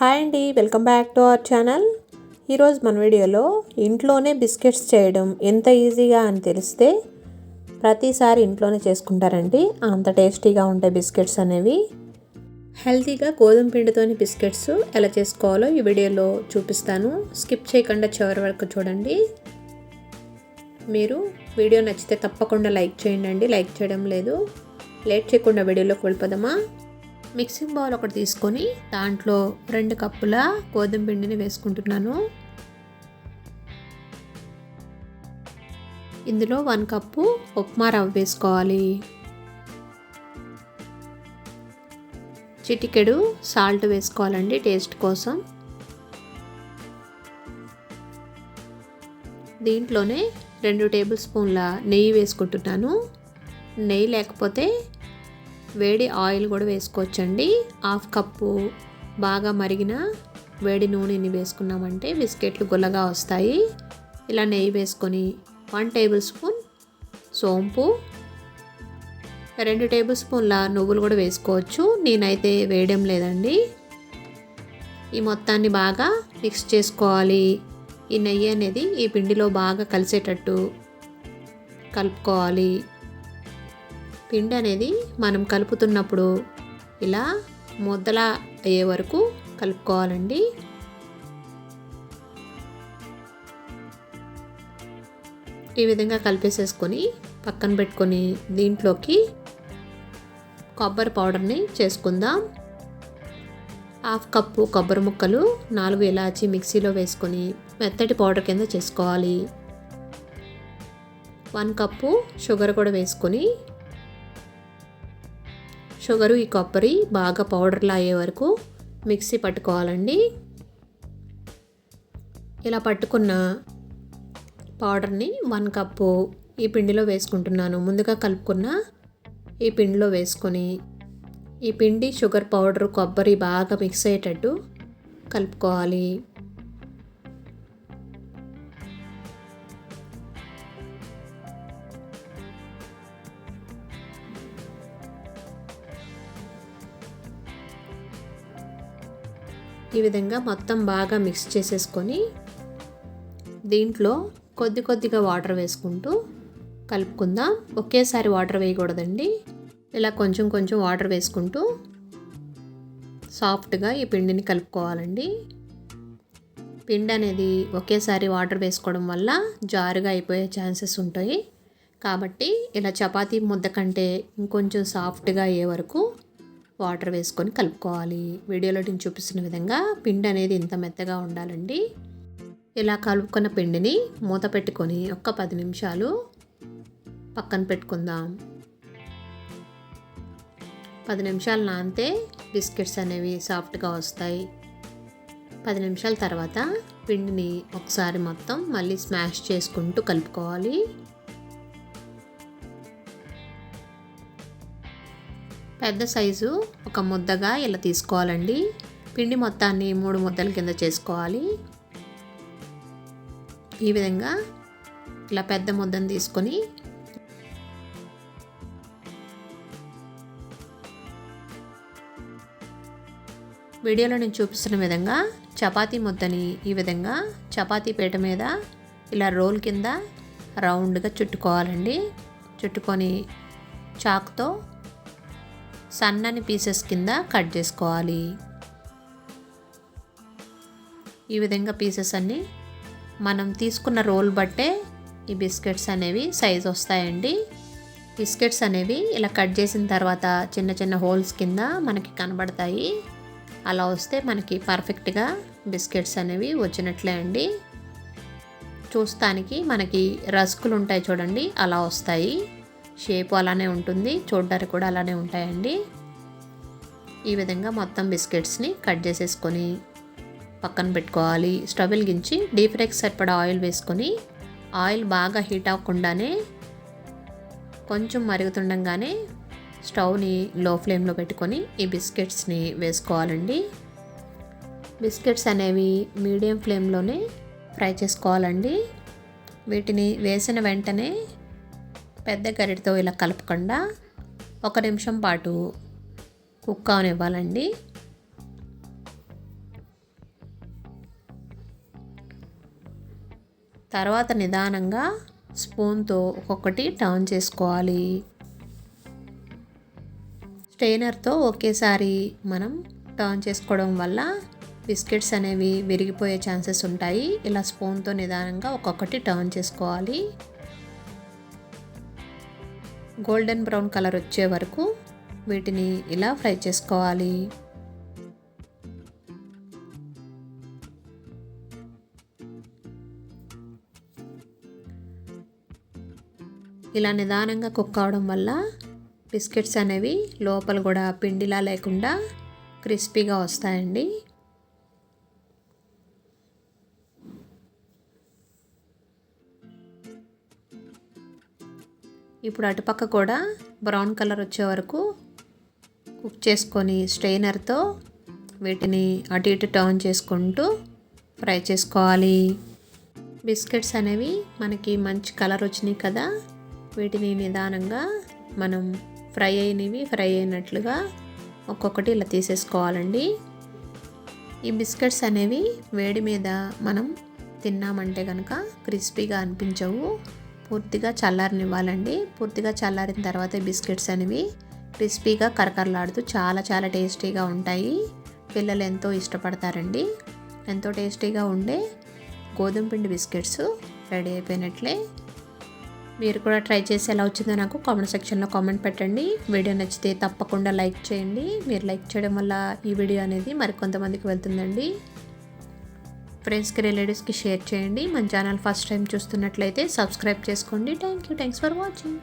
Hi అండి welcome back to our channel. ఈరోజు మన వీడియోలో ఇంట్లోనే బిస్కెట్స్ చేయడం ఎంత ఈజీగా అని తెలిస్తే ప్రతిసారి ఇంట్లోనే చేసుకుంటారండి. అంత టేస్టీగా ఉంటాయి బిస్కెట్స్ అనేవి. హెల్తీగా గోధుమ పిండితోని బిస్కెట్స్ ఎలా చేసుకోవాలో ఈ వీడియోలో చూపిస్తాను. స్కిప్ చేయకుండా చివరి వరకు చూడండి. మీరు వీడియో నచ్చితే తప్పకుండా లైక్ చేయండి లైక్ చేయడం లేదు. లేట్ చేయకుండా వీడియోలోకి వెళ్ళిపోదామా? మిక్సింగ్ బౌల్ ఒకటి తీసుకొని దాంట్లో రెండు కప్పుల గోధుమ పిండిని వేసుకుంటున్నాను. ఇందులో వన్ కప్పు ఉప్మా రవ్వ వేసుకోవాలి. చిటికెడు సాల్ట్ వేసుకోవాలండి టేస్ట్ కోసం. దీంట్లోనే రెండు టేబుల్ స్పూన్ల నెయ్యి వేసుకుంటున్నాను. నెయ్యి లేకపోతే వేడి ఆయిల్ కూడా వేసుకోవచ్చండి. హాఫ్ కప్పు బాగా మరిగిన వేడి నూనెని వేసుకున్నామంటే బిస్కెట్లు గుల్లగా వస్తాయి. ఇలా నెయ్యి వేసుకొని వన్ టేబుల్ స్పూన్ సోంపు రెండు టేబుల్ స్పూన్ల నువ్వులు కూడా వేసుకోవచ్చు. నేనైతే వేయడం లేదండి. ఈ మొత్తాన్ని బాగా మిక్స్ చేసుకోవాలి. ఈ నెయ్యి అనేది ఈ పిండిలో బాగా కలిసేటట్టు కలుపుకోవాలి. పిండి అనేది మనం కలుపుతున్నప్పుడు ఇలా ముద్దల అయ్యే వరకు కలుపుకోవాలండి. ఈ విధంగా కలిపేసేసుకొని పక్కన పెట్టుకొని దీంట్లోకి కొబ్బరి పౌడర్ని చేసుకుందాం. హాఫ్ కప్పు కొబ్బరి ముక్కలు నాలుగు ఇలాచి మిక్సీలో వేసుకొని మెత్తటి పౌడర్ కింద చేసుకోవాలి. వన్ కప్పు షుగర్ కూడా వేసుకొని షుగరు ఈ కొబ్బరి బాగా పౌడర్లా అయ్యే వరకు మిక్సీ పట్టుకోవాలండి. ఇలా పట్టుకున్న పౌడర్ని వన్ కప్పు ఈ పిండిలో వేసుకుంటున్నాను. ముందుగా కలుపుకున్న ఈ పిండిలో వేసుకొని ఈ పిండి షుగర్ పౌడర్ కొబ్బరి బాగా మిక్స్ అయ్యేటట్టు కలుపుకోవాలి. ఈ విధంగా మొత్తం బాగా మిక్స్ చేసేసుకొని దీంట్లో కొద్ది కొద్దిగా వాటర్ వేసుకుంటూ కలుపుకుందాం. ఒకేసారి వాటర్ వేయకూడదండి. ఇలా కొంచెం కొంచెం వాటర్ వేసుకుంటూ సాఫ్ట్గా ఈ పిండిని కలుపుకోవాలండి. పిండి అనేది ఒకేసారి వాటర్ వేసుకోవడం వల్ల జారుగా అయిపోయే ఛాన్సెస్ ఉంటాయి. కాబట్టి ఇలా చపాతీ ముద్ద కంటే ఇంకొంచెం సాఫ్ట్గా అయ్యే వరకు వాటర్ వేసుకొని కలుపుకోవాలి. వీడియోలో నేను చూపిస్తున్న విధంగా పిండి అనేది ఇంత మెత్తగా ఉండాలండి. ఇలా కలుపుకున్న పిండిని మూత పెట్టుకొని ఒక్క పది నిమిషాలు పక్కన పెట్టుకుందాం. పది నిమిషాలు నానితే బిస్కెట్స్ అనేవి సాఫ్ట్గా వస్తాయి. పది నిమిషాల తర్వాత పిండిని ఒకసారి మొత్తం మళ్ళీ స్మాష్ చేసుకుంటూ కలుపుకోవాలి. పెద్ద సైజు ఒక ముద్దగా ఇలా తీసుకోవాలండి. పిండి మొత్తాన్ని మూడు ముద్దల కింద చేసుకోవాలి. ఈ విధంగా ఇలా పెద్ద ముద్దను తీసుకొని వీడియోలో నేను చూపిస్తున్న విధంగా చపాతీ ముద్దని ఈ విధంగా చపాతీ పీట మీద ఇలా రోల్ కింద రౌండ్గా చుట్టుకోవాలండి. చుట్టుకొని చాక్తో సన్నని పీసెస్ కింద కట్ చేసుకోవాలి. ఈ విధంగా పీసెస్ అన్నీ మనం తీసుకున్న రోల్ బట్టే ఈ బిస్కెట్స్ అనేవి సైజ్ వస్తాయండి. బిస్కెట్స్ అనేవి ఇలా కట్ చేసిన తర్వాత చిన్న చిన్న హోల్స్ కింద మనకి కనబడతాయి. అలా వస్తే మనకి పర్ఫెక్ట్గా బిస్కెట్స్ అనేవి వచ్చినట్లే అండి. చూస్తానికి మనకి రస్కులు ఉంటాయి చూడండి అలా వస్తాయి. షేప్ అలానే ఉంటుంది చూడడానికి కూడా అలానే ఉంటాయండి. ఈ విధంగా మొత్తం బిస్కెట్స్ని కట్ చేసేసుకొని పక్కన పెట్టుకోవాలి. స్టవ్ వెలిగించి డీప్ ఫ్రైకి సరిపడా ఆయిల్ వేసుకొని ఆయిల్ బాగా హీట్ అవ్వకుండానే కొంచెం మరుగుతుండగానే స్టవ్ని లో ఫ్లేమ్లో పెట్టుకొని ఈ బిస్కెట్స్ని వేసుకోవాలండి. బిస్కెట్స్ అనేవి మీడియం ఫ్లేమ్లోనే ఫ్రై చేసుకోవాలండి. వీటిని వేసిన వెంటనే పెద్ద గరిటతో ఇలా కలపకుండా ఒక నిమిషం పాటు కుక్ అవనివ్వాలండి. తర్వాత నిదానంగా స్పూన్తో ఒక్కొక్కటి టర్న్ చేసుకోవాలి. స్టెయినర్తో ఒకేసారి మనం టర్న్ చేసుకోవడం వల్ల బిస్కెట్స్ అనేవి విరిగిపోయే ఛాన్సెస్ ఉంటాయి. ఇలా స్పూన్తో నిదానంగా ఒక్కొక్కటి టర్న్ చేసుకోవాలి. గోల్డెన్ బ్రౌన్ కలర్ వచ్చే వరకు వీటిని ఇలా ఫ్రై చేసుకోవాలి. ఇలా నిదానంగా కుక్ అవడం వల్ల బిస్కెట్స్ అనేవి లోపల కూడా పిండిలా లేకుండా క్రిస్పీగా వస్తాయండి. ఇప్పుడు అటుపక్క కూడా బ్రౌన్ కలర్ వచ్చే వరకు కుక్ చేసుకొని స్ట్రెయినర్తో వీటిని అటు ఇటు టర్న్ చేసుకుంటూ ఫ్రై చేసుకోవాలి. బిస్కెట్స్ అనేవి మనకి మంచి కలర్ వచ్చినాయి కదా వీటిని నిదానంగా మనం ఫ్రై అయినవి ఫ్రై అయినట్లుగా ఒక్కొక్కటి ఇలా తీసేసుకోవాలండి. ఈ బిస్కెట్స్ అనేవి వేడి మీద మనం తిన్నామంటే కనుక క్రిస్పీగా అనిపించవు. పూర్తిగా చల్లారనివ్వాలండి. పూర్తిగా చల్లారిన తర్వాత బిస్కెట్స్ అనేవి క్రిస్పీగా కరకరలాడుతూ చాలా చాలా టేస్టీగా ఉంటాయి. పిల్లలు ఎంతో ఇష్టపడతారండి. ఎంతో టేస్టీగా ఉండే గోధుమ పిండి బిస్కెట్స్ రెడీ అయిపోయినట్లే. మీరు కూడా ట్రై చేసి ఎలా వచ్చిందో నాకు కామెంట్ సెక్షన్లో కామెంట్ పెట్టండి. వీడియో నచ్చితే తప్పకుండా లైక్ చేయండి. మీరు లైక్ చేయడం వల్ల ఈ వీడియో అనేది మరికొంతమందికి వెళ్తుందండి. ఫ్రెండ్స్కి రిలేటివ్స్కి షేర్ చేయండి. మన ఛానల్ ఫస్ట్ టైం చూస్తున్నట్లయితే సబ్స్క్రైబ్ చేసుకోండి. Thank you thanks for watching